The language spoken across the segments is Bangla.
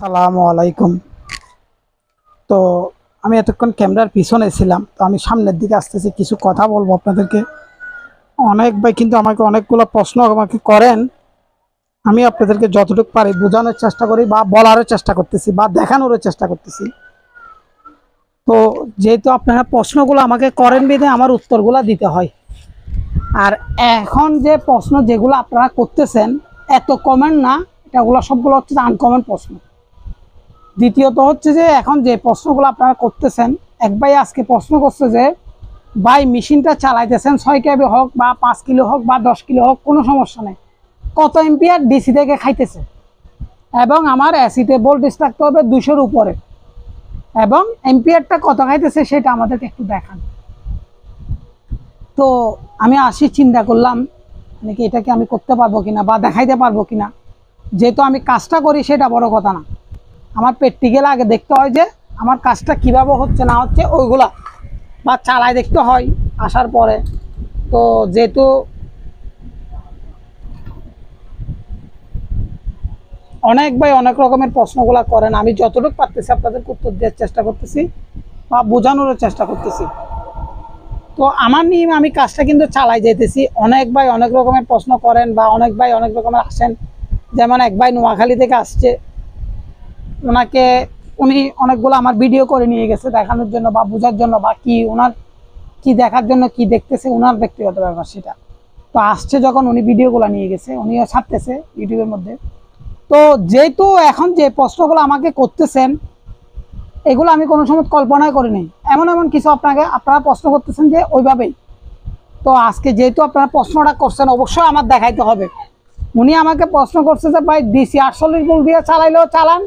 সালামু আলাইকুম। তো আমি এতক্ষণ ক্যামেরার পিছনে ছিলাম, তো আমি সামনের দিকে আসতেছি, কিছু কথা বলব আপনাদেরকে। অনেক ভাই কিন্তু আমাকে অনেকগুলো প্রশ্ন আমাকে করেন। আমি আপনাদেরকে যতটুকু পারি বোঝানোর চেষ্টা করি বা বলারও চেষ্টা করতেছি বা দেখানোরও চেষ্টা করতেছি। তো যেহেতু আপনারা প্রশ্নগুলো আমাকে করেন বিধে আমার উত্তরগুলো দিতে হয়। আর এখন যে প্রশ্ন যেগুলো আপনারা করতেছেন, এত কমেন্ট না, এটাগুলো সবগুলো হচ্ছে আনকমন প্রশ্ন। দ্বিতীয়ত হচ্ছে যে এখন যে প্রশ্নগুলো আপনারা করতেছেন, এক ভাই আজকে প্রশ্ন করছে যে, ভাই, মেশিনটা চালাইতেছেন ছয় কেবি হোক বা পাঁচ কিলো হোক বা দশ কিলো হোক, কোনো সমস্যা নেই। কত এম্পিয়ার ডিসি থেকে খাইতেছে? এবং আমার অ্যাসিডে ভোল্টেজ থাকতে হবে দুশোর উপরে। এবং এম্পিয়ারটা কত খাইতেছে সেটা আমাদেরকে একটু দেখান। তো আমি আসি, চিন্তা করলাম মানে নাকি এটাকে আমি করতে পারব কিনা বা দেখাইতে পারব কিনা। যেহেতু আমি কাজটা করি, সেটা বড় কথা না। আমার প্র্যাকটিক্যাল আগে দেখতে হয় যে আমার কাজটা কীভাবে হচ্ছে, না হচ্ছে, ওইগুলা বা চালায় দেখতে হয় আসার পরে। তো যেহেতু অনেক ভাই অনেক রকমের প্রশ্নগুলো করেন, আমি যতটুকু পারতেছি আপনাদেরকে উত্তর দেওয়ার চেষ্টা করতেছি বা বোঝানোরও চেষ্টা করতেছি। তো আমার নিয়ে আমি কাজটা কিন্তু চালাই যেতেছি অনেক ভাই অনেক রকমের প্রশ্ন করেন বা অনেক ভাই অনেক রকমের আসেন। যেমন এক ভাই নোয়াখালী থেকে আসছে ওনাকে, উনি অনেকগুলো আমার ভিডিও করে নিয়ে গেছে দেখানোর জন্য বা বোঝার জন্য বা কি ওনার, কি দেখার জন্য কি দেখতেছে, ওনার ব্যক্তিগত ব্যাপার সেটা। তো আসছে যখন উনি ভিডিওগুলো নিয়ে গেছে, উনিও ছাড়তেছে ইউটিউবের মধ্যে। তো যেহেতু এখন যে প্রশ্নগুলো আমাকে করতেছেন, এগুলো আমি কোনো সময় কল্পনাই করিনি এমন এমন কিছু আপনাকে, আপনারা প্রশ্ন করতেছেন যে ওইভাবেই। তো আজকে যেহেতু আপনারা প্রশ্নটা করছেন, অবশ্যই আমার দেখাইতে হবে। উনি আমাকে প্রশ্ন করছে যে, ভাই, ডিসি আটচল্লিশ বল দিয়ে চালাইলেও চালান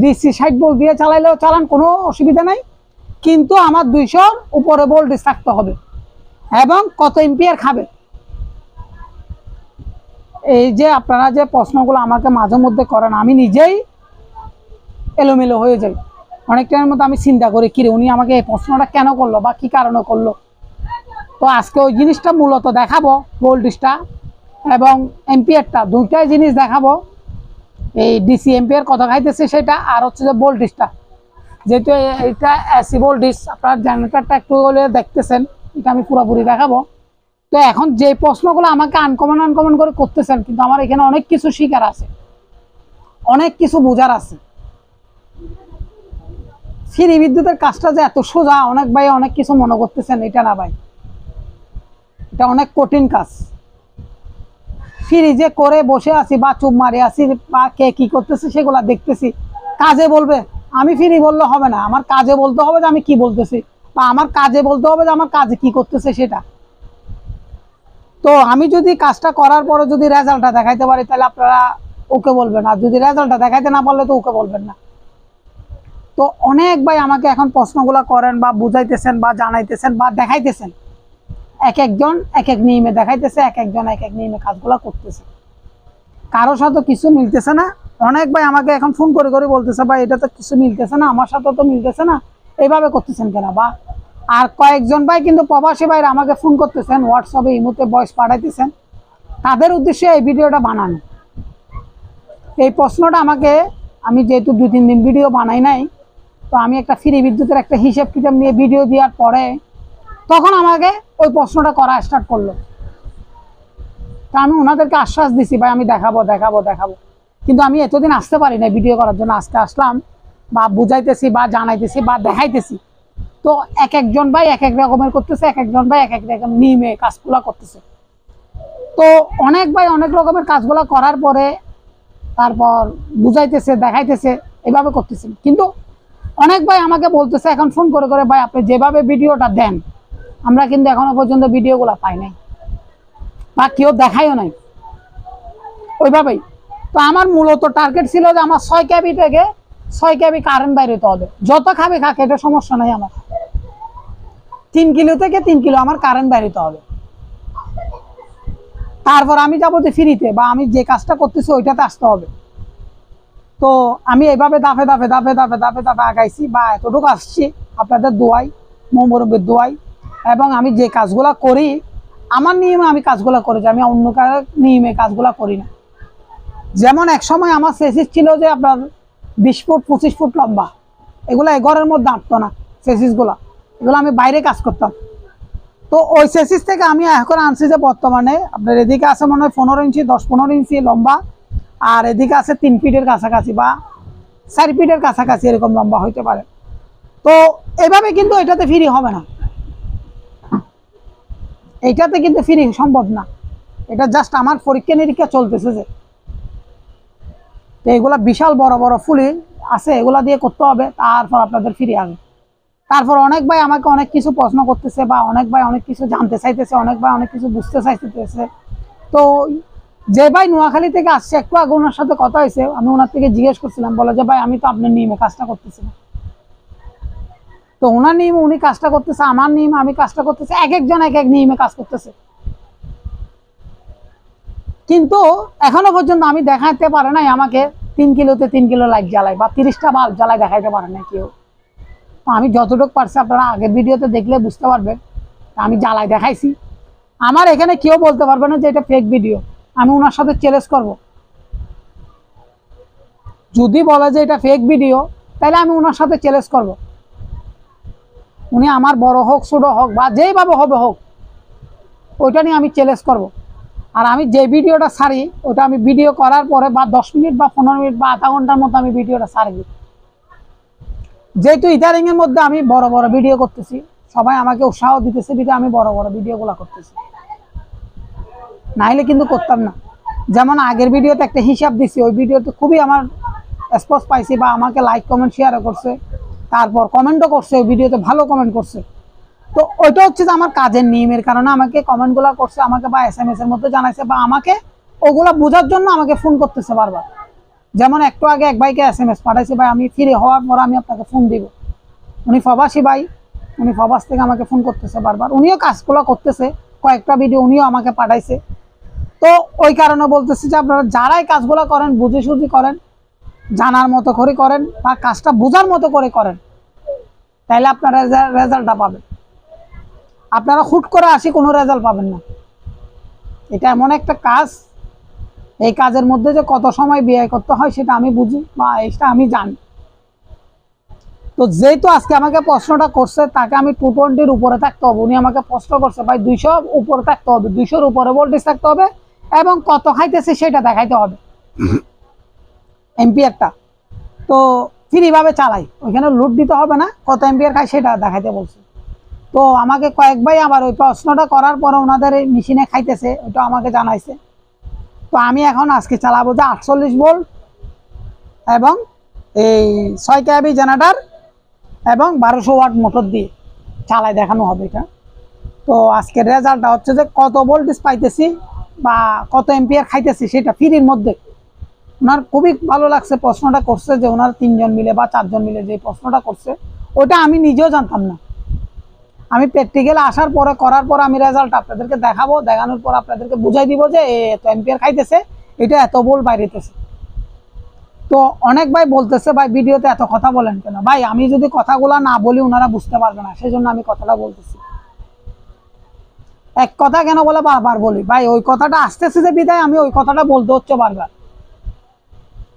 ডিসি ষাট বল দিয়ে চালাইলেও চালান, কোনো অসুবিধা নাই। কিন্তু আমার দুইশোর উপরে ভোল্টেজ থাকতে হবে এবং কত এম্পিয়ার খাবে। এই যে আপনারা যে প্রশ্নগুলো আমাকে মাঝে মধ্যে করেন, আমি নিজেই এলোমেলো হয়ে যাই। অনেক টাইমের মধ্যে আমি চিন্তা করি, কিরে, উনি আমাকে এই প্রশ্নটা কেন করল বা কি কারণে করল? তো আজকে ওই জিনিসটা মূলত দেখাবো ভোল্টেজটা এবং এম্পিয়ারটা দুইটাই জিনিস দেখাবো। এই ডিসি এম্পিয়ার কথা খাইতেছে সেটা, আর হচ্ছে যে ভোল্টেজটা যেহেতু এটা এসি ভোল্টেজ আপনার জেনারেটারটা একটু হলে দেখতেছেন, এটা আমি পুরোপুরি দেখাবো। তো এখন যে প্রশ্নগুলো আমাকে আনকমন আনকমন করে করতেছেন, কিন্তু আমার এখানে অনেক কিছু শিকার আছে। অনেক কিছু বোঝার আছে। ফ্রি বিদ্যুতের কাজটা যে এত সোজা, অনেক ভাই অনেক কিছু মনে করতেছেন, এটা না ভাই। এটা অনেক কঠিন কাজ। ফ্রি যে করে বসে আছি, বা চুপ মারি আছি, বা কে কি করতেছে সেগুলা দেখতেছি। কাজে বলবে, আমি ফ্রি বললে হবে না। আমার কাজে বলতে হবে যে আমি কি বলতেছি। বা আমার কাজে বলতে হবে যে আমার কাজে কি করতেছে সেটা। তো আমি যদি কাজটা করার পরে যদি রেজাল্টটা দেখাইতে পারি, তাহলে আপনারা ওকে বলবেন। আর যদি রেজাল্টটা দেখাইতে না পারলে তো ওকে বলবেন না। তো অনেক ভাই আমাকে এখন প্রশ্নগুলো করেন বা বুঝাইতেছেন বা জানাইতেছেন বা দেখাইতেছেন। এক একজন এক এক নিয়মে দেখাইতেছে, এক একজন এক এক নিয়মে কাজগুলো করতেছে। কারোর সাথে কিছু মিলতেছে না। অনেক ভাই আমাকে এখন ফোন করে করে বলতেছে, ভাই এটা তো কিছু মিলতেছে না, আমার সাথে তো মিলতেছে না। এইভাবে করতেছেন কেন, বা? আর কয়েকজন ভাই কিন্তু প্রবাসী ভাইরা আমাকে ফোন করতেছেন হোয়াটসঅ্যাপে ইমোতে বয়স পাঠাইতেছেন। তাদের উদ্দেশ্যে এই ভিডিওটা বানানো। এই প্রশ্নটা আমাকে, আমি যেহেতু দুই তিন দিন ভিডিও বানাই নাই, তো আমি একটা ফ্রি বিদ্যুতের একটা হিসাব কিতাব নিয়ে ভিডিও দেওয়ার পরে তখন আমাকে ওই প্রশ্নটা করা স্টার্ট করল। তা আমি ওনাদেরকে আশ্বাস দিছি, ভাই, আমি দেখাবো দেখাবো দেখাবো। কিন্তু আমি এতদিন আসতে পারি না ভিডিও করার জন্য। আজকে আসলাম, বা বুঝাইতেছি, বা জানাইতেছি, বা দেখাইতেছি। তো এক একজন ভাই এক এক রকমের করতেছে, এক একজন ভাই এক এক রকম নিয়মে কাজগুলো করতেছে। তো অনেক ভাই অনেক রকমের কাজগুলো করার পরে তারপর বুঝাইতেছে, দেখাইতেছে, এভাবে করতেছে। কিন্তু অনেক ভাই আমাকে বলতেছে, এখন ফোন করে করে, ভাই, আপনি যেভাবে ভিডিওটা দেন আমরা কিন্তু এখনও পর্যন্ত ভিডিওগুলো পাই নাই। বা কেউ দেখাইও নাই। ওইভাবেই। তো আমার মূলত টার্গেট ছিল যে আমার ছয় ক্যাবি থেকে ছয় ক্যাবি কারেন্ট বাইরে হতে হবে। যত খাবে খাক, এটা সমস্যা নাই আমার। তিন কিলো থেকে তিন কিলো আমার কারেন্ট বাইরে হতে হবে। তারপর আমি যাব যে ফ্রিতে বা আমি যে কাজটা করতেছি ওইটাতে আসতে হবে। তো আমি এইভাবে দাফে দাফে দাফে দাফে দাফে দাফে আগাইছি বা এতটুকু আসছি। আপনাদের দোয়াই মোমরবের দোয়াই। এবং আমি যে কাজগুলা করি, আমার নিয়মে আমি কাজগুলো করেছি আমি অন্য কারও নিয়মে কাজগুলো করি না। যেমন এক সময় আমার সেসিস ছিল যে আপনার বিশ ফুট, পঁচিশ ফুট লম্বা। এগুলো এই ঘরের মধ্যে আঁটতো না সেসিসগুলো এগুলো আমি বাইরে কাজ করতাম। তো ওই সেসিস থেকে আমি এখন আনছি যে বর্তমানে আপনার এদিকে আছে মনে হয় পনেরো ইঞ্চি, দশ পনেরো ইঞ্চি লম্বা, আর এদিকে আছে তিন ফিটের কাছাকাছি বা চার ফিটের কাছাকাছি এরকম লম্বা হইতে পারে। তো এভাবে কিন্তু এটাতে ফ্রি হবে না। এইটাতে কিন্তু ফ্রি সম্ভব না। এটা জাস্ট আমার পরীক্ষা নিরীক্ষা চলতেছে যে। তো এগুলা বিশাল বড় বড় ফুলি আছে, এগুলা দিয়ে করতে হবে, তারপর আপনাদের ফিরে আসবে। তারপর অনেক ভাই আমাকে অনেক কিছু প্রশ্ন করতেছে বা অনেক ভাই অনেক কিছু জানতে চাইতেছে, অনেক ভাই অনেক কিছু বুঝতে চাইতেছে। তো যে ভাই নোয়াখালী থেকে আসছে, একটু আগে ওনার সাথে কথা হয়েছে, আমি ওনার থেকে জিজ্ঞেস করছিলাম, বলে যে, ভাই, আমি তো আপনার নিয়মে কাজটা করতেছি না। তো ওনার নিয়মে উনি কাজটা করতেছে, আমার নিয়মে আমি কাজটা করতেছি, এক একজন এক এক নিয়মে কাজ করতেছে। কিন্তু এখনও পর্যন্ত আমি দেখাইতে পারে নাই আমাকে তিন কিলোতে তিন কিলো লাইট জ্বালাই বা তিরিশটা বাল্ব জ্বালায় দেখাইতে পারে না কেউ। আমি যতটুকু পারছি আপনারা আগের ভিডিওতে দেখলে বুঝতে পারবেন আমি জ্বালায় দেখাইছি। আমার এখানে কেউ বলতে পারবে না যে এটা ফেক ভিডিও আমি ওনার সাথে চ্যালেঞ্জ করব। যদি বলে যে এটা ফেক ভিডিও তাহলে আমি ওনার সাথে চ্যালেঞ্জ করব। উনি আমার বড় হোক, ছোট হোক বা যেইভাবে হবে হোক, ওইটা নিয়ে আমি চ্যালেঞ্জ করব। আর আমি যে ভিডিওটা ছাড়ি ওটা আমি ভিডিও করার পরে বা দশ মিনিট বা পনেরো মিনিট বা আধা ঘণ্টার মতো আমি ভিডিওটা ছাড়ি যেহেতু ইদারিং এর মধ্যে আমি বড় বড় ভিডিও করতেছি, সবাই আমাকে উৎসাহ দিতেছে বিধে আমি বড় বড় ভিডিওগুলো করতেছি। নাইলে কিন্তু করতাম না। যেমন আগের ভিডিওতে একটা হিসাব দিছি, ওই ভিডিওতে খুবই আমার স্পষ্ট পাইছি বা আমাকে লাইক কমেন্ট শেয়ারও করছে। তারপর কমেন্টও করছে, ওই ভিডিওতে ভালো কমেন্ট করছে। তো ওইটা হচ্ছে যে আমার কাজের নিয়মের কারণে আমাকে কমেন্টগুলো করছে, আমাকে বা এস এম এস এর মধ্যে জানাইছে বা আমাকে ওগুলা বোঝার জন্য আমাকে ফোন করতেছে বারবার। যেমন একটু আগে এক ভাইকে এস এম এস পাঠাইছে, ভাই, আমি ফিরে হওয়ার পর আমি আপনাকে ফোন দিব। উনি প্রবাসী ভাই, উনি প্রবাস থেকে আমাকে ফোন করতেছে বারবার। উনিও কাজগুলো করতেছে, কয়েকটা ভিডিও উনিও আমাকে পাঠাইছে। তো ওই কারণে বলতেছি যে আপনারা যারাই কাজগুলো করেন বুঝে সুঝি করেন জানার মতো করে করেন বা কাজটা বোঝার মতো করে করেন তাহলে আপনারা রেজাল্টটা পাবেন। আপনারা হুট করে আসি কোনো রেজাল্ট পাবেন না। এটা এমন একটা কাজ, এই কাজের মধ্যে যে কত সময় ব্যয় করতে হয় সেটা আমি বুঝি বা এটা আমি জানি। তো যেহেতু আজকে আমাকে প্রশ্নটা করছে, তাকে আমি টু টোয়েন্টির উপরে থাকতে হবে। উনি আমাকে প্রশ্ন করছে, ভাই দুইশো উপরে থাকতে হবে, দুইশোর উপরে ভোল্টেজ থাকতে হবে এবং কত খাইতেছে সেটা দেখাইতে হবে। এম্পিয়ারটা তো ফ্রিভাবে চালাই। ওইখানে লুট দিতে হবে না, কত এম্পিয়ার খায় সেটা দেখাইতে বলছে। তো আমাকে কয়েক ভাই আবার ওই প্রশ্নটা করার পর ওনাদের এই মেশিনে খাইতেছে, ওইটা আমাকে জানাইছে। তো আমি এখন আজকে চালাবো যে আটচল্লিশ ভোল্ট এবং এই ছয় ক্যাবি জেনারেটার এবং বারোশো ওয়াট মোটর দিয়ে চালাই দেখানো হবে এটা। তো আজকের রেজাল্টটা হচ্ছে যে কত ভোল্টেজ পাইতেছি বা কত এম্পিয়ার খাইতেছি সেটা ফ্রির মধ্যে ওনার খুবই ভালো লাগছে প্রশ্নটা করছে যে ওনার তিনজন মিলে বা চারজন মিলে যে প্রশ্নটা করছে ওটা আমি নিজেও জানতাম না। আমি প্র্যাকটিক্যাল আসার পরে, করার পর আমি রেজাল্ট আপনাদেরকে দেখাবো, দেখানোর পর আপনাদেরকে বুঝাই দিব যে এত এম্পিয়ার খাইতেছে, এটা এত বোল বাইরেতেছে। তো অনেক ভাই বলতেছে, ভাই, ভিডিওতে এত কথা বলেন কেন? ভাই, আমি যদি কথাগুলো না বলি ওনারা বুঝতে পারবে না সেই জন্য আমি কথাটা বলতেছি। এক কথা কেন বলে বারবার বলি? ভাই, ওই কথাটা আসতেছে যে বিদায়, আমি ওই কথাটা বলতে হচ্ছে বারবার।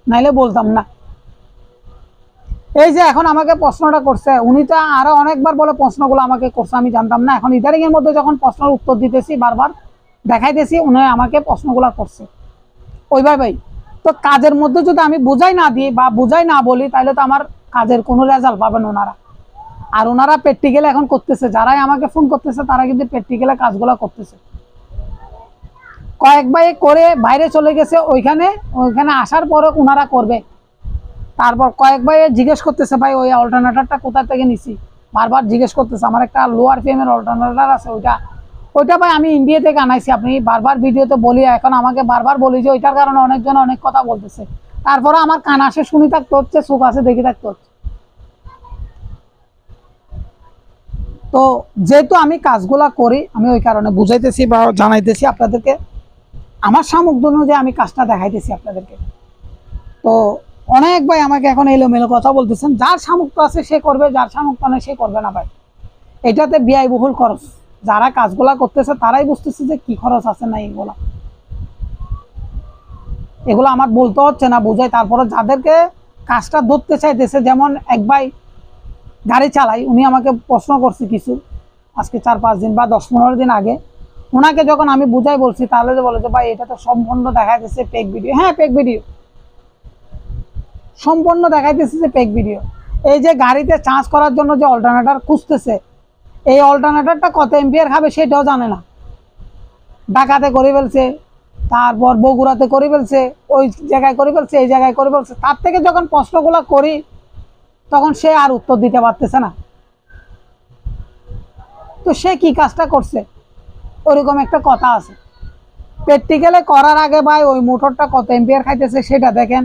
নাইলে বলতাম না। এই যে এখন আমাকে প্রশ্নটা করছে উনি তো আরও অনেকবার বলে প্রশ্নগুলো আমাকে করছে, আমি জানতাম না। এখন ইদারিং এর মধ্যে যখন প্রশ্নের উত্তর দিতেছি, বারবার দেখাইতেছি, উনি আমাকে প্রশ্নগুলো করছে। ওইভাবেই। তো কাজের মধ্যে যদি আমি বুঝাই না দিই বা বুঝাই না বলি তাহলে তো আমার কাজের কোনো রেজাল্ট পাবেন ওনারা। আর ওনারা প্র্যাকটিক্যালে এখন করতেছে, যারাই আমাকে ফোন করতেছে, তারা কিন্তু প্র্যাকটিক্যালে কাজগুলো করতেছে। কয়েক ভাই করে বাইরে চলে গেছে, ওইখানে ওইখানে আসার পরে ওনারা করবে। তারপর কয়েক ভাই জিজ্ঞেস করতেছে, ভাই, ওই অল্টারনেটারটা কোথা থেকে নিছি? বারবার জিজ্ঞেস করতেছে, আমার একটা লোয়ার পিএম এর অল্টারনেটার আছে ওইটা। ওইটা ভাই আমি ইন্ডিয়া থেকে আনাইছি, আপনি বারবার ভিডিওতে বলি, এখন আমাকে বারবার বলি যে ওইটার কারণে অনেকজন অনেক কথা বলতেছে। তারপরে আমার কান আসে, শুনি থাকতে হচ্ছে, চোখ আসে, দেখে থাকতে হচ্ছে। তো যেহেতু আমি কাজগুলা করি, আমি ওই কারণে বুঝাইতেছি বা জানাইতেছি আপনাদেরকে। আমার সামগ্রী অনুযায়ী আমি কাজটা দেখাইতেছি আপনাদেরকে। তো অনেক ভাই আমাকে এখন এলোমেলো কথা বলতেছেন, যার সামর্থ্য আছে সে করবে, যার সামর্থ্য নেই সে করবে না ভাই। এটাতে ব্যয়বহুল খরচ। যারা কাজগুলা করতেছে, তারাই বুঝতেছে যে কি খরচ আছে না এগুলা এগুলো আমার বলতে হচ্ছে না, বুঝাই। তারপরে যাদেরকে কাজটা ধরতে চাইতেছে, যেমন এক ভাই গাড়ি চালাই উনি আমাকে প্রশ্ন করছে কিছু। আজকে চার পাঁচ দিন বা দশ পনেরো দিন আগে। ওনাকে যখন আমি বুঝাই বলছি, তাহলে যে বলে যে, ভাই, এটা তো সম্পূর্ণ দেখা যাচ্ছে পেক ভিডিও হ্যাঁ পেক ভিডিও সম্পূর্ণ দেখাইতেছে যে পেক ভিডিও এই যে গাড়িতে চার্জ করার জন্য যে অল্টারনেটার খুঁজতেছে, এই অল্টারনেটারটা কত এম্পিয়ার খাবে সেটাও জানে না। ঢাকাতে করে ফেলছে, তারপর বগুড়াতে করে ফেলছে, ওই জায়গায় করে ফেলছে, এই জায়গায় করে ফেলছে। তার থেকে যখন প্রশ্নগুলো করি, তখন সে আর উত্তর দিতে পারতেছে না। তো সে কি কাজটা করছে? ওরকম একটা কথা আছে। প্র্যাকটিক্যালে করার আগে ভাই ওই মোটরটা কত এম্পিয়ার খাইতেছে সেটা দেখেন।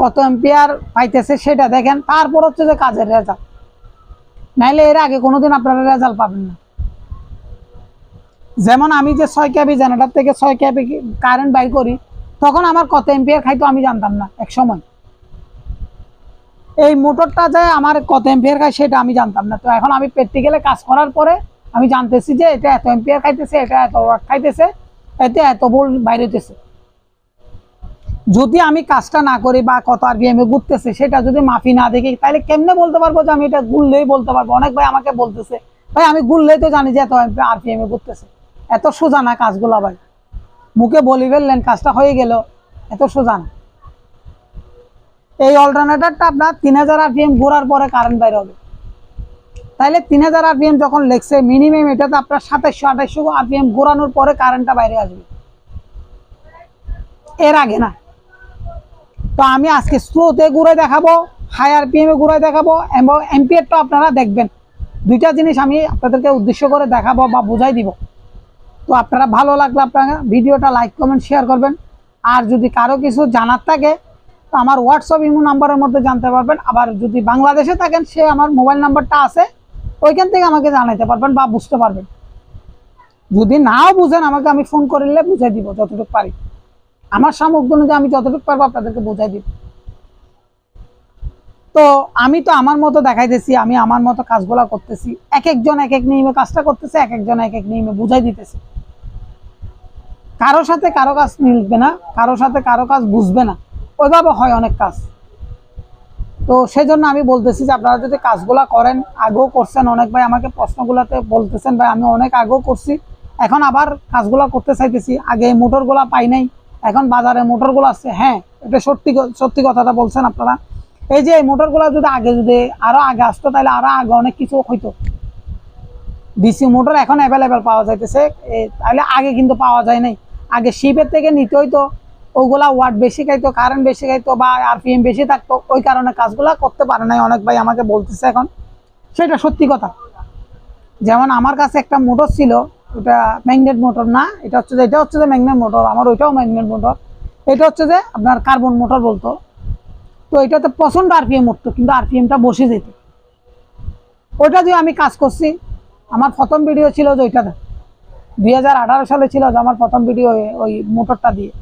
কত এম্পিয়ার পাইতেছে সেটা দেখেন। তারপর হচ্ছে যে কাজের রেজাল্ট নাইলে এর আগে কোনোদিন আপনারা রেজাল্ট পাবেন না। যেমন আমি যে ছয় ক্যাবি জেনারেটার থেকে ছয় ক্যাবি কারেন্ট বাইর করি, তখন আমার কত এম্পিয়ার খাইতো আমি জানতাম না এক সময়। এই মোটরটা যে আমার কত এম্পিয়ার খায় সেটা আমি জানতাম না। তো এখন আমি প্র্যাকটিক্যালে কাজ করার পরে আমি জানতেছি যে এটা এত এম্পিয়ার খাইতেছে, এটা এত ওয়াট খাইতেছে, এতে এত বোল্ট বাইরে যদি আমি কাজটা না করি বা কত আরপিএম এ ঘুরতেছে, সেটা যদি মাফি না দেখি, তাহলে কেমনে বলতে পারব যে আমি এটা গুললেই বলতে পারব? অনেক ভাই আমাকে বলতেছে, ভাই, আমি গুললেই তো জানি যে এত আরপিএম এ ঘুরতেছে। এত সোজা না কাজগুলো ভাই। মুখে বলি ফেললেন, কাজটা হয়ে গেল। এত সোজা না। এই অল্টারনেটারটা আপনার তিন হাজার আরপিএম ঘোরার পরে কারেন্ট বাইরে হবে। তাইলে তিন হাজার আরপিএম যখন লেগছে মিনিমাম এটাতে আপনার সাতাইশশো, আঠাইশশো আরপিএম ঘোরানোর পরে কারেন্টটা বাইরে আসবে। এর আগে না। তো আমি আজকে স্লোতে ঘুরে দেখাবো হাই আরপিএম ঘুরে দেখাবো, এবং এম্পিয়ারটা আপনারা দেখবেন। দুইটা জিনিস আমি আপনাদেরকে উদ্দেশ্য করে দেখাবো বা বুঝাই দিব। তো আপনারা ভালো লাগলে আপনারা ভিডিওটা লাইক কমেন্ট শেয়ার করবেন। আর যদি কারও কিছু জানার থাকে, তো আমার হোয়াটসঅ্যাপ ইমো নাম্বারের মধ্যে জানতে পারবেন। আবার যদি বাংলাদেশে থাকেন, সে আমার মোবাইল নাম্বারটা আছে। ওইখান থেকে আমাকে জানাইতে পারবেন বা বুঝতে পারবেন। যদি নাও বুঝেন, আমাকে আমি ফোন করলে বুঝাই দিব যতটুকু পারি। আমার সামর্থ্য অনুযায়ী আমি যতটুকু পারব আপনাদেরকে বোঝাই দিব। তো আমি তো আমার মতো দেখাইতেছি, আমি আমার মতো কাজগুলা করতেছি। এক একজন এক এক নিয়মে কাজটা করতেছে এক একজন এক এক নিয়মে বুঝাই দিতেছে। কারও সাথে কারও কাজ মিলবে না, কারও সাথে কারও কাজ বুঝবে না। ওইভাবে হয় অনেক কাজ। তো সেজন্য আমি বলতেছি যে আপনারা যদি কাজগুলা করেন, আগেও করছেন, অনেক ভাই আমাকে প্রশ্নগুলোতে বলতেছেন, ভাই আমি অনেক আগেও করছি, এখন আবার কাজগুলা করতে চাইতেছি, আগে মোটরগুলা পাই নাই, এখন বাজারে মোটরগুলো আসছে হ্যাঁ এটা সত্যি সত্যি কথাটা বলছেন আপনারা। এই যে এই মোটরগুলো যদি আগে যদি আরও আগে আসতো, তাহলে আরও আগে অনেক কিছু হইতো। ডিসি মোটর এখন অ্যাভেলেবেল পাওয়া যাইতেছে তাহলে আগে কিন্তু পাওয়া যায় নাই। আগে শিপের থেকে নিতে হইতো ওগুলা ওয়াট বেশি খাইতো কারেন্ট বেশি খাইতো বা আরপিএম বেশি থাকতো, ওই কারণে কাজগুলা করতে পারে নাই। অনেক ভাই আমাকে বলতেছে এখন। সেটা সত্যি কথা। যেমন আমার কাছে একটা মোটর ছিল, ওটা ম্যাগনেট মোটর না, এটা হচ্ছে যে, এটা হচ্ছে যে ম্যাগনেট মোটর আমার ওইটাও ম্যাগনেট মোটর এটা হচ্ছে যে আপনার কার্বন মোটর বলতো। তো এটাতে প্রচণ্ড আরপিএম উঠতো, কিন্তু আরপিএমটা বসে যেত। ওটা দিয়ে আমি কাজ করছি। আমার প্রথম ভিডিও ছিল যে ওইটাতে। দুই হাজার আঠারো সালে ছিল যে আমার প্রথম ভিডিও ওই মোটরটা দিয়ে।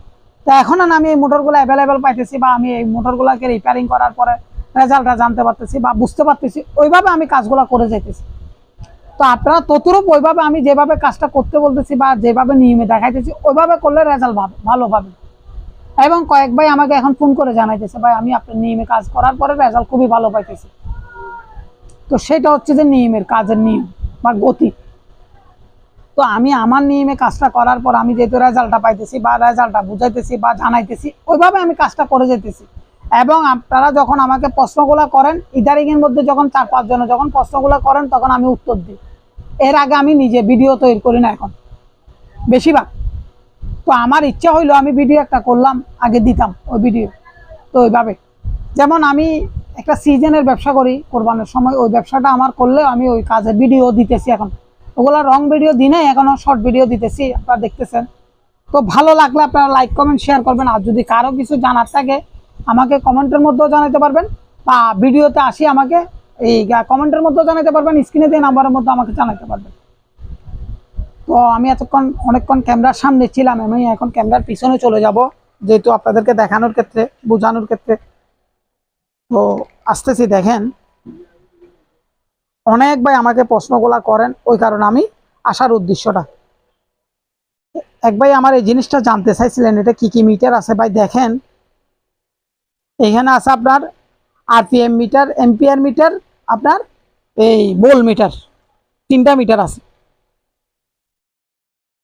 তো এখন আমি এই মোটরগুলো অ্যাভেলেবেল পাইতেছি বা আমি এই মোটরগুলোকে রিপেয়ারিং করার পরে রেজাল্টটা জানতে পারতেছি বা বুঝতে পারতেছি, ওইভাবে আমি কাজগুলো করে যাইতেছি। তো আপনারা ততরূপ ওইভাবে আমি যেভাবে কাজটা করতে বলতেছি বা যেভাবে নিয়মে দেখাইতেছি, ওইভাবে করলে রেজাল্ট ভালো পাবে এবং কয়েক ভাই আমাকে এখন ফোন করে জানাইতেছে, ভাই, আমি আপনার নিয়মে কাজ করার পরে রেজাল্ট খুবই ভালো পাইতেছি। তো সেটা হচ্ছে যে নিয়মের কাজের নিয়ম বা গতি। তো আমি আমার নিয়মে কাজটা করার পর আমি যেহেতু রেজাল্টটা পাইতেছি বা রেজাল্টটা বুঝাইতেছি বা জানাইতেছি, ওইভাবে আমি কাজটা করে যেতেছি। এবং আপনারা যখন আমাকে প্রশ্নগুলো করেন ইদারিং এর মধ্যে যখন চার পাঁচজন যখন প্রশ্নগুলো করেন, তখন আমি উত্তর দিই। এর আগে আমি নিজে ভিডিও তৈরি করি না এখন। বেশিরভাগ। তো আমার ইচ্ছা হইল আমি ভিডিও একটা করলাম, আগে দিতাম ওই ভিডিও। তো ওইভাবে। যেমন আমি একটা সিজনের ব্যবসা করি, কোরবানের সময়। ওই ব্যবসাটা আমার করলে আমি ওই কাজের ভিডিও দিতেছি এখন। ওগুলা রং ভিডিও দিনে, এখনও শর্ট ভিডিও দিতেছি, আপনারা দেখতেছেন। তো ভালো লাগলে আপনারা লাইক কমেন্ট শেয়ার করবেন। আর যদি কারও কিছু জানার থাকে, আমাকে কমেন্টের মধ্যেও জানাতে পারবেন। বা ভিডিওতে আসি আমাকে, এই কমেন্টের মধ্যেও জানাতে পারবেন। স্ক্রিনে দিয়ে নাম্বারের মধ্যে আমাকে জানাতে পারবেন। তো আমি এতক্ষণ, অনেকক্ষণ ক্যামেরার সামনে ছিলাম, আমি এখন ক্যামেরার পিছনে চলে যাব, যেহেতু আপনাদেরকে দেখানোর ক্ষেত্রে, বোঝানোর ক্ষেত্রে। তো আসতেছি, দেখেন। অনেক ভাই আমাকে প্রশ্নগুলা করেন, ওই কারণে আমি আসার উদ্দেশ্যটা। এক ভাই আমার এই জিনিসটা জানতে চাইছিলেন, এটা কি কি মিটার আছে ভাই দেখেন। এখানে আছে আপনার আরপিএম মিটার এম্পিয়ার মিটার, আপনার এই বোল মিটার, তিনটা মিটার আছে।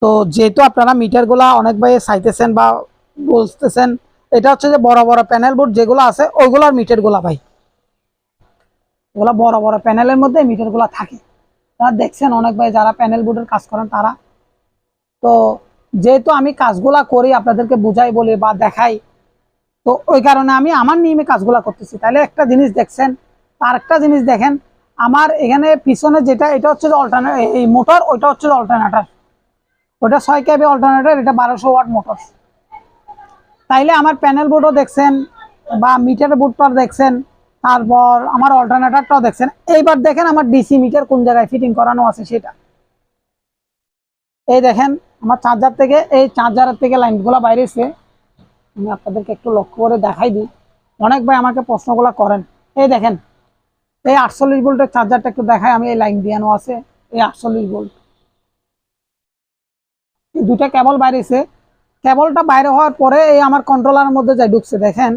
তো যেহেতু আপনারা মিটারগুলা অনেক ভাই চাইতেছেন বা বলতেছেন, এটা হচ্ছে যে বড় বড় প্যানেল বোর্ড যেগুলো আছে, ওইগুলোর মিটারগুলা ভাই। ওগুলা বড় বড় প্যানেলের মধ্যে মিটারগুলা থাকে। তারা দেখছেন অনেক ভাই যারা প্যানেল বোর্ডের কাজ করেন তারা। তো যেহেতু আমি কাজগুলা করি, আপনাদেরকে বুঝাই বলি বা দেখাই, তো ওই কারণে আমি আমার নিয়মে কাজগুলা করতেছি। তাহলে একটা জিনিস দেখছেন আর একটা জিনিস দেখেন, আমার এখানে পিছনে যেটা, এটা হচ্ছে অল্টারনে এই মোটর ওইটা হচ্ছে অল্টারনেটার ওটা ছয় কেবি অল্টারনেটার এটা বারোশো ওয়াট মোটর তাইলে আমার প্যানেল বোর্ডও দেখছেন বা মিটার বোর্ডটা দেখছেন তারপর আমার অল্টারনেটারটাও দেখছেন। এইবার দেখেন আমার ডিসি মিটার কোন জায়গায় ফিটিং করানো আছে সেটা। এই দেখেন, আমার চার্জার থেকে, এই চার্জারের থেকে লাইনগুলো বাইরেছে। আমি আপনাদেরকে একটু লক্ষ্য করে দেখাই দিই। অনেক ভাই আমাকে প্রশ্নগুলো করেন। এই দেখেন, এই আটচল্লিশ ভোল্টের চার্জারটা একটু দেখাই, আমি এই লাইন দিয়ানো আছে, এই আটচল্লিশ ভোল্ট দুটা কেবল বাইরেছে। কেবলটা বাইরে হওয়ার পরে এই আমার কন্ট্রোলারের মধ্যে যাই ঢুকছে, দেখেন।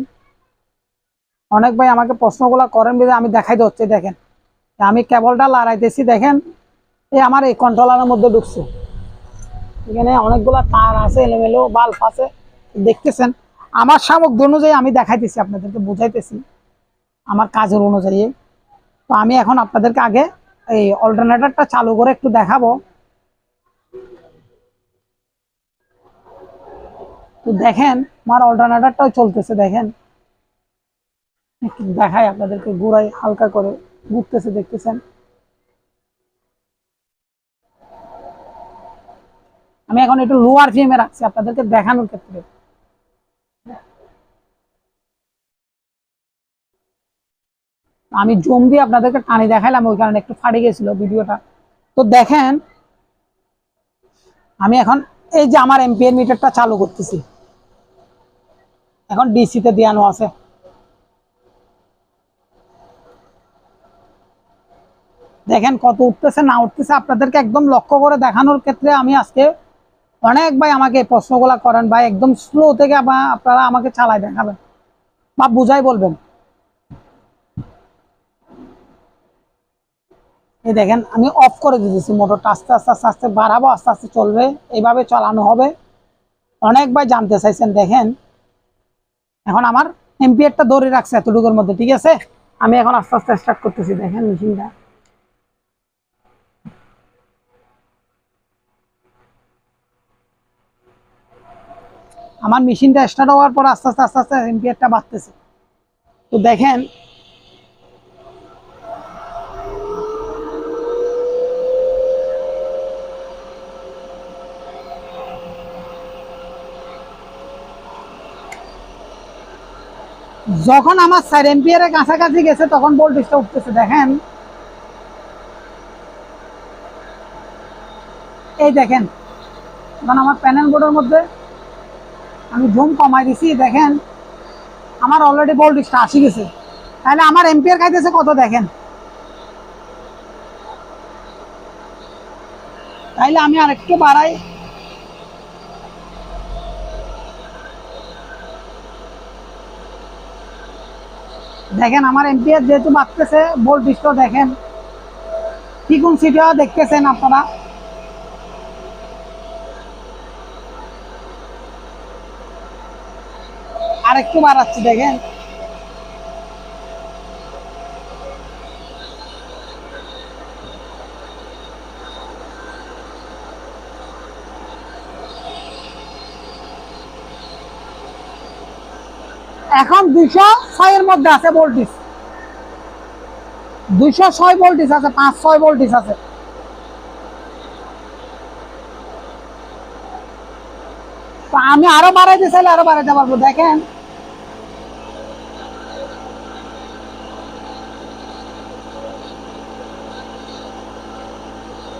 অনেক ভাই আমাকে প্রশ্নগুলো করেন বলে আমি দেখাই হচ্ছে দেখেন। আমি কেবলটা লড়াইতেছি দেখেন এই আমার এই কন্ট্রোলারের মধ্যে ঢুকছে। এখানে অনেকগুলা তার আছে, এলোমেলো বাল্ব আছে, দেখতেছেন? আমার সামগ্রী অনুযায়ী আমি দেখাইতেছি, আপনাদেরকে বুঝাইতেছি, আমার কাজের অনুযায়ী। তো আমি এখন আপনাদেরকে আগে এই অল্টারনেটরটা চালু করে একটু দেখাবো। তো দেখেন, আমার অল্টারনেটরটাও চলতেছে, দেখেন। একটু দেখাই আপনাদেরকে ঘুরাই হালকা করে ঘুরতেছে, দেখতেছেন। আমি এখন একটু লোয়ার ফিএমে রাখছি, আপনাদেরকে দেখানোর ক্ষেত্রে। আমি জম দিয়ে আপনাদেরকে টানি দেখাইলাম, ওই কারণে একটু ফাটে গেছিল ভিডিওটা। তো দেখেন, আমি এখন এই যে আমার এমপিএর মিটারটা চালু করতেছি। এখন ডিসিতে দেওয়ানো আছে। দেখেন কত উঠতেছে, না উঠতেছে, আপনাদেরকে একদম লক্ষ্য করে দেখানোর ক্ষেত্রে আমি আজকে অনেক ভাই আমাকে প্রশ্নগুলা করেন, ভাই একদম স্লো থেকে আপনারা আমাকে চালাই দেখাবেন বা বুঝাই বলবেন। এই দেখেন, আমি অফ করে দিতেছি মোটরটা আস্তে আস্তে আস্তে আস্তে বাড়াবো, আস্তে আস্তে চলবে, এইভাবে চালানো হবে। অনেক ভাই জানতে চাইছেন, দেখেন, এখন আমার এমপিয়ারটা ধরে রাখছে এতটুকুর মধ্যে, ঠিক আছে? আমি এখন আস্তে আস্তে স্টার্ট করতেছি, দেখেন মেশিনটা। আমার মেশিনটা স্টার্ট হওয়ার পর আস্তে আস্তে আস্তে আস্তে এমপিয়ারটা বাড়তেছে। তো দেখেন, যখন আমার চার এম্পিয়ারের কাছাকাছি গেছে, তখন ভোল্টেজটা উঠতেছে, দেখেন। এই দেখেন, এখন আমার প্যানেল বোর্ডের মধ্যে আমি জুম কমাই দিছি, দেখেন। আমার অলরেডি ভোল্টেজটা আসি গেছে। তাহলে আমার এম্পিয়ার খাইতেছে কত, দেখেন। তাইলে আমি আর একটু বাড়াই। দেখেন, আমার এম্পিয়ার যেহেতু বাড়তেছে ভোল্টেজটা দেখেন। ফ্রিকুয়েন্সিটাও দেখতেছেন আপনারা? আর একটু বাড়াচ্ছি, দেখেন। এখন দুইশো ছয়ের মধ্যে আছে ভোল্টেজ দুইশো ছয় ভোল্টেজ আছে, পাঁচ ছয় ভোল্টেজ আছে। আমি আরও বাড়াইতে চাইলে আরও বাড়াইতে পারব, দেখেন।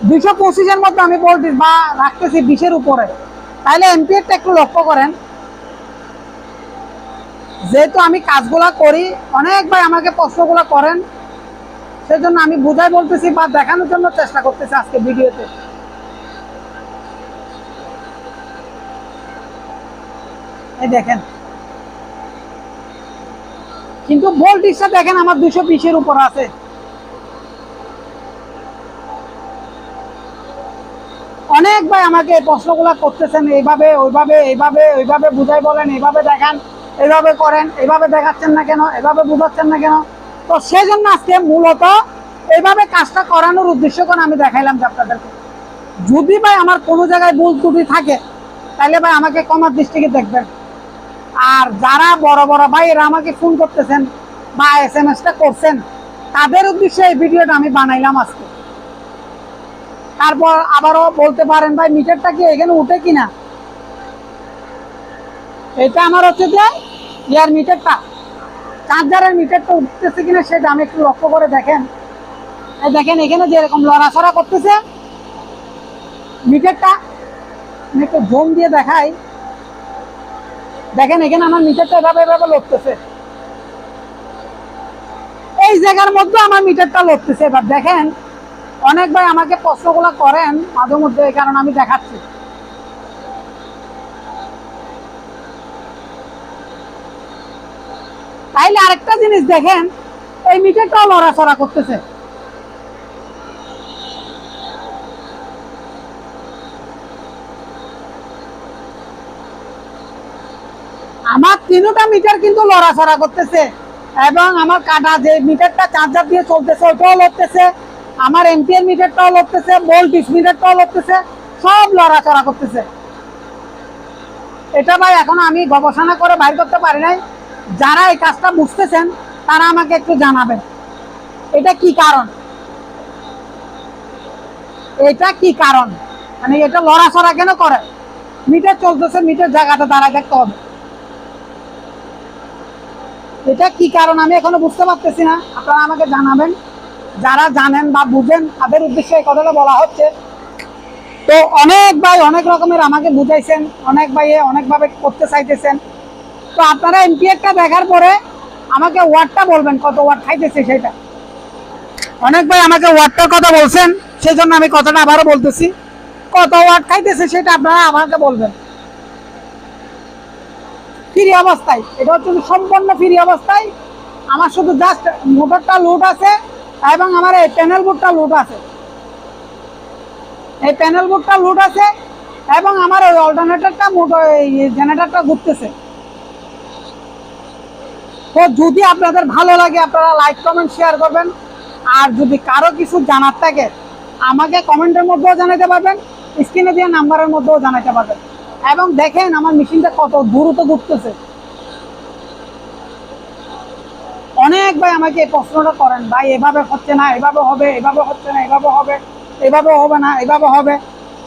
দুইশো পঁচিশের মধ্যে আমি ভোল্টেজ বা রাখতেছি বিশের উপরে। তাহলে এমপিএরটা একটু লক্ষ্য করেন। যেহেতু আমি কাজগুলা করি, অনেক ভাই আমাকে প্রশ্নগুলো করেন, সেজন্য আমি বুঝাই বলতেছি বা দেখানোর জন্য চেষ্টা করতেছি আজকে ভিডিওতে। এই দেখেন। কিন্তু ভোল্টেজটা দেখেন আমার দুশো বিশের উপর আছে। অনেক ভাই আমাকে প্রশ্নগুলো করতেছেন, এইভাবে, ওইভাবে এইভাবে, ওইভাবে বুঝাই বলেন, এইভাবে দেখান, এইভাবে করেন, এইভাবে দেখাচ্ছেন না কেন এভাবে বুঝাচ্ছেন না কেন? তো সেই জন্য আজকে মূলত এইভাবে কাজটা করানোর উদ্দেশ্য করে আমি দেখাইলাম যে আপনাদেরকে। যদি ভাই আমার কোনো জায়গায় ভুল ত্রুটি থাকে, তাহলে ভাই আমাকে কমার দৃষ্টিকে দেখবেন। আর যারা বড় বড় ভাই, এরা আমাকে ফোন করতেছেন বা এস এম এসটা করছেন, তাদের উদ্দেশ্যে এই ভিডিওটা আমি বানাইলাম আজকে। তারপর আবারও বলতে পারেন, ভাই, মিটারটা কি এখানে উঠে কিনা? এটা আমার হচ্ছে যে ইয়ার মিটারটা। চার্জারের মিটারটা উঠতেছে কিনা সেটা আমি একটু লক্ষ্য করে দেখেন। দেখেন, এখানে যেরকম লড়াছড়া করতেছে। মিটারটা আমি একটু জোন দিয়ে দেখাই। দেখেন, এখানে আমার মিটারটা এভাবে এভাবে লড়তেছে। এই জায়গার মধ্যে আমার মিটারটা লড়তেছে। এবার দেখেন অনেক ভাই আমাকে প্রশ্নগুলো করেন মাঝে মধ্যে, এই কারণে আমি দেখাচ্ছি। তাইলে আরেকটা জিনিস দেখেন, এই মিটারটাও লড়াচড়া করতেছে। আমার তিনটা মিটার কিন্তু লড়াচড়া করতেছে, এবং আমার কাটা যে মিটারটা চার্জার দিয়ে চলতেছে ওটাও লড়তেছে। আমার এমপিএর মিটারটাও লড়তেছে ভোল্টেজ মিটারটাও লড়তেছে, সব লড়াচড়া করতেছে। এটা ভাই এখন আমি গবেষণা করে বাইর করতে পারি নাই। যারা এই কাজটা বুঝতেছেন, তারা আমাকে একটু জানাবেন। এটা কি কারণ? এটা কি কারণ? মানে এটা লড়াচড়া কেন করে? মিটার চলতেছে, মিটার জায়গাটা দাঁড়ায় থাকতে হবে। এটা কি কারণ আমি এখনও বুঝতে পারতেছি না। আপনারা আমাকে জানাবেন। যারা জানেন বা বুঝেন, তাদের উদ্দেশ্যে এই কথাটা বলা হচ্ছে। তো অনেক ভাই অনেক রকমের আমাকে বুঝাইছেন, অনেক ভাই অনেকভাবে করতে চাইতেছেন। তো আপনারা এমপিএরটা দেখার পরে আমাকে ওয়ার্ডটা বলবেন, কত ওয়ার্ড খাইতেছে সেটা। অনেক ভাই আমাকে ওয়ার্ডটার কথা বলছেন সেই জন্য আমি কথাটা আবারও বলতেছি। কত ওয়ার্ড খাইতেছে সেটা আপনারা আমাকে বলবেন। ফ্রি অবস্থায়, এটা হচ্ছে সম্পূর্ণ ফ্রি অবস্থায়। আমার শুধু জাস্ট মোটরটা লোড আছে এবং আমার এই প্যানেল বোর্ডটা লুট আছে। এই প্যানেল বোর্ডটা লুট আছে এবং আমার ওই অল্টারনেটরটা জেনারেটরটা ঘুরতেছে। তো যদি আপনাদের ভালো লাগে, আপনারা লাইক কমেন্ট শেয়ার করবেন। আর যদি কারও কিছু জানার থাকে, আমাকে কমেন্টের মধ্যেও জানাতে পারবেন, স্ক্রিনে দিয়ে নাম্বারের মধ্যেও জানাতে পারবেন। এবং দেখেন, আমার মেশিনটা কত দ্রুত ঘুরতেছে। অনেক ভাই আমাকে এই প্রশ্নটা করেন, ভাই, এভাবে হচ্ছে না, এভাবে হবে, এভাবে হচ্ছে না, এভাবে হবে এভাবে হবে না, এভাবে হবে।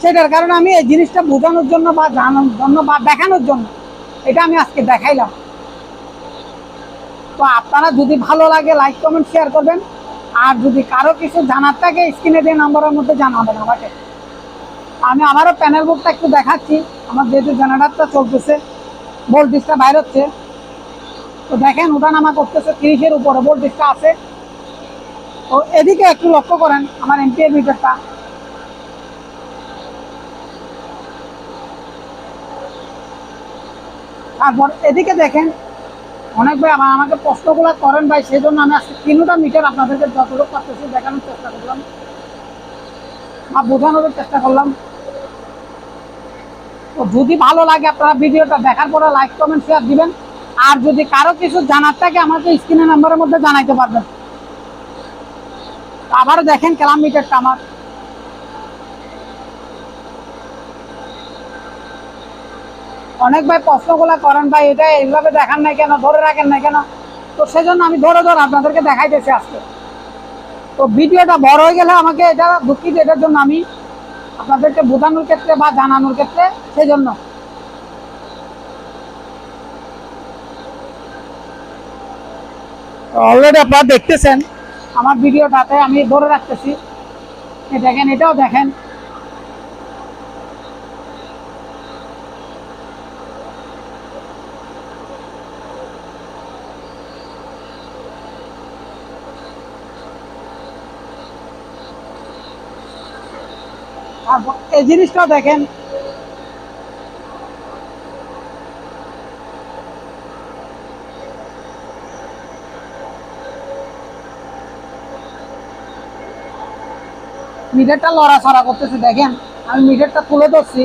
সেটার কারণে আমি এই জিনিসটা বোঝানোর জন্য বা জানানোর জন্য বা দেখানোর জন্য এটা আমি আজকে দেখাইলাম। তো আপনারা যদি ভালো লাগে লাইক কমেন্ট শেয়ার করবেন। আর যদি কারও কিছু জানার থাকে, স্ক্রিনে দিয়ে নাম্বারের মধ্যে জানাবেন আমাকে। আমি আমারও প্যানেল বুকটা একটু দেখাচ্ছি। আমার যেহেতু জেনারেটরটা চলতেছে ভোল্টেজটা বাইর হচ্ছে। তো দেখেন ওঠানামা করতেছে, তিরিশের উপরে ভোল্টেজটা আছে। তো এদিকে একটু লক্ষ্য করেন, আমার এমপিএর মিটারটা। তারপর এদিকে দেখেন, অনেক ভাই আমার আমাকে প্রশ্নগুলো করেন ভাই সেই জন্য আমি আজকে তিনটা মিটার আপনাদেরকে যতটুকু পারতেছি দেখানোর চেষ্টা করলাম। বা বোঝানোর চেষ্টা করলাম। তো যদি ভালো লাগে আপনারা ভিডিওটা দেখার পরে লাইক কমেন্ট শেয়ার দিবেন। আর যদি কারও কিছু জানার থাকে, আমাকে স্ক্রিনে নাম্বারের মধ্যে জানাইতে পারবেন। আবার দেখেন কেলাম মিটারটা আমার। অনেক ভাই প্রশ্নগুলো করেন ভাই, এটা এইভাবে দেখান নাই কেন, ধরে রাখেন না কেন? তো সেজন্য আমি ধরে ধরে আপনাদেরকে দেখাইতেছি আজকে। তো ভিডিওটা বড় হয়ে গেলে আমাকে এটা দুঃখিত, এটার জন্য আমি আপনাদেরকে বোঝানোর ক্ষেত্রে বা জানানোর ক্ষেত্রে সেই জন্য অলরেডি আপনারা দেখতেছেন আমার ভিডিওটাতে আমি ধরে রাখতেছি। দেখেন এটাও দেখেন। এই জিনিসটাও দেখেন মিটারটা লড়াচড়া করতেছে, দেখেন। আমি মিটারটা তুলে ধরছি।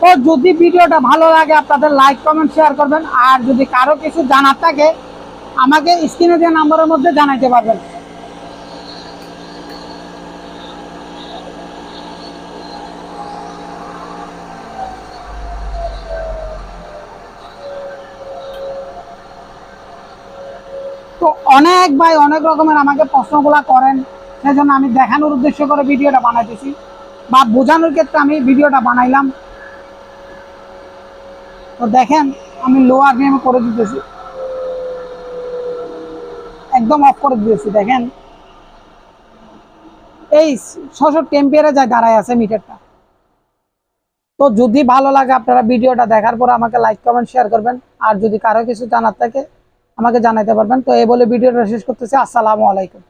তো যদি ভিডিওটা ভালো লাগে, আপনাদের লাইক কমেন্ট শেয়ার করবেন। আর যদি কারও কিছু জানার থাকে, আমাকে স্ক্রিনে দেওয়া নাম্বারের মধ্যে জানাইতে পারবেন। তো অনেক ভাই অনেক রকমের আমাকে প্রশ্নগুলা করেন। সেজন্য আমি দেখানোর উদ্দেশ্য করে ভিডিওটা বানাইতেছি বা বোঝানোর ক্ষেত্রে আমি ভিডিওটা বানাইলাম। তো দেখেন, আমি লো আরপিএম করে দিতেছি। একদম অফ করে দিতেছি, দেখেন। এই ছশো টেম্পিয়ারে যায় দাঁড়ায় আছে মিটারটা। তো যদি ভালো লাগে আপনারা ভিডিওটা দেখার পর আমাকে লাইক কমেন্ট শেয়ার করবেন। আর যদি কারও কিছু জানার থাকে, আমাকে জানাইতে পারবেন। তো এই বলে ভিডিওটা শেষ করতেছি। আসসালামু আলাইকুম।